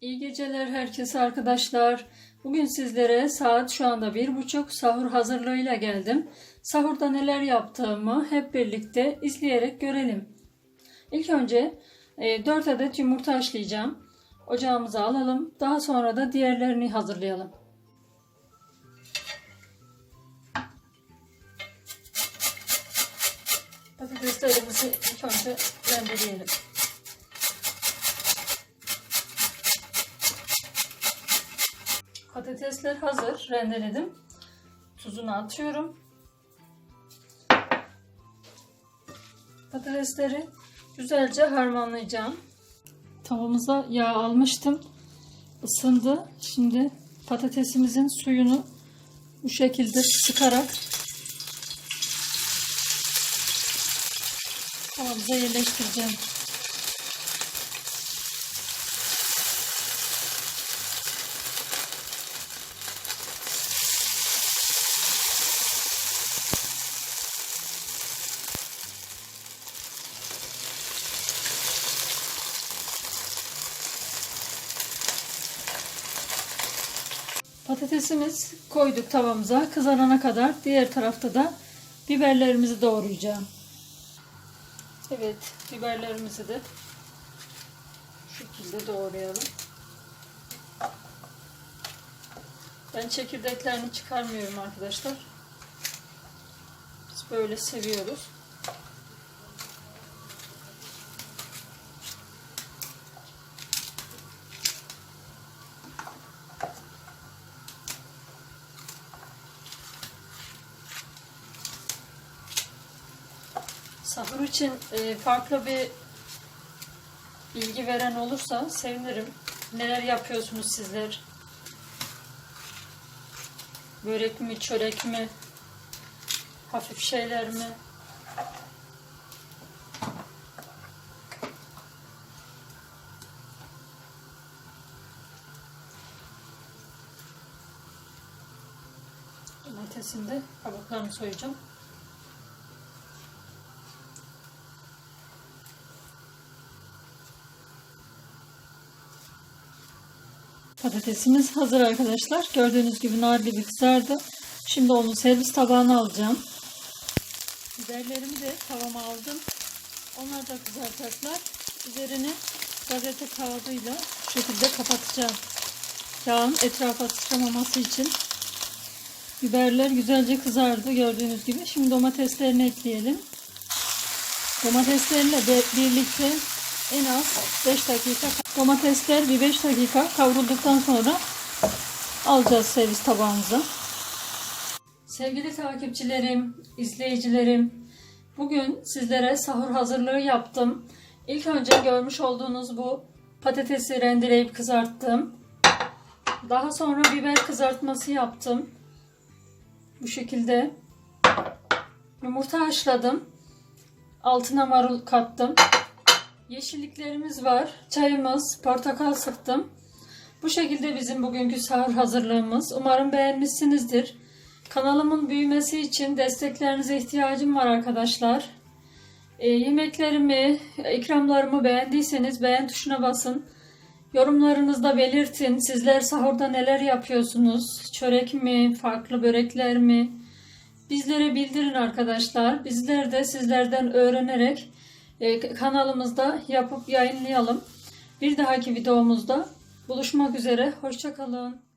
İyi geceler herkese arkadaşlar. Bugün sizlere saat şu anda bir buçuk sahur hazırlığıyla geldim. Sahurda neler yaptığımı hep birlikte izleyerek görelim. İlk önce 4 adet yumurta haşlayacağım. Ocağımıza alalım. Daha sonra da diğerlerini hazırlayalım. Patateslerimizi ilk önce rendeleyelim. Patatesler hazır. Rendeledim. Tuzunu atıyorum. Patatesleri güzelce harmanlayacağım. Tavamıza yağ almıştım. Isındı. Şimdi patatesimizin suyunu bu şekilde sıkarak tavamıza yerleştireceğim. Patatesimiz koyduk tavamıza kızarana kadar diğer tarafta da biberlerimizi doğrayacağım. Evet biberlerimizi de şu şekilde doğrayalım. Ben çekirdeklerini çıkarmıyorum arkadaşlar. Biz böyle seviyoruz. Sahur için e, farklı bir bilgi veren olursa sevinirim. Neler yapıyorsunuz sizler? Börek mi, çörek mi? Hafif şeyler mi? Domatesin de kabuklarını soyacağım. Patatesimiz hazır arkadaşlar. Gördüğünüz gibi nar gibi kızardı. Şimdi onu servis tabağına alacağım. Biberlerimi de tavama aldım. Onlar da kızaracaklar. Üzerini gazete kağıdıyla şu şekilde kapatacağım. Yağın etrafa sıçramaması için. Biberler güzelce kızardı gördüğünüz gibi. Şimdi domateslerini ekleyelim. Domateslerle birlikte en az 5 dakika domatesler bir 5 dakika kavrulduktan sonra alacağız servis tabağımıza. Sevgili takipçilerim, izleyicilerim, bugün sizlere sahur hazırlığı yaptım. İlk önce görmüş olduğunuz bu patatesi rendeleyip kızarttım. Daha sonra biber kızartması yaptım. Bu şekilde yumurta haşladım. Altına marul kattım. Yeşilliklerimiz var. Çayımız, portakal sıktım. Bu şekilde bizim bugünkü sahur hazırlığımız. Umarım beğenmişsinizdir. Kanalımın büyümesi için desteklerinize ihtiyacım var arkadaşlar. E, yemeklerimi, ikramlarımı beğendiyseniz beğen tuşuna basın. Yorumlarınızda belirtin. Sizler sahurda neler yapıyorsunuz? Çörek mi, farklı börekler mi? Bizlere bildirin arkadaşlar. Bizler de sizlerden öğrenerek kanalımızda yapıp yayınlayalım. Bir dahaki videomuzda buluşmak üzere. Hoşçakalın.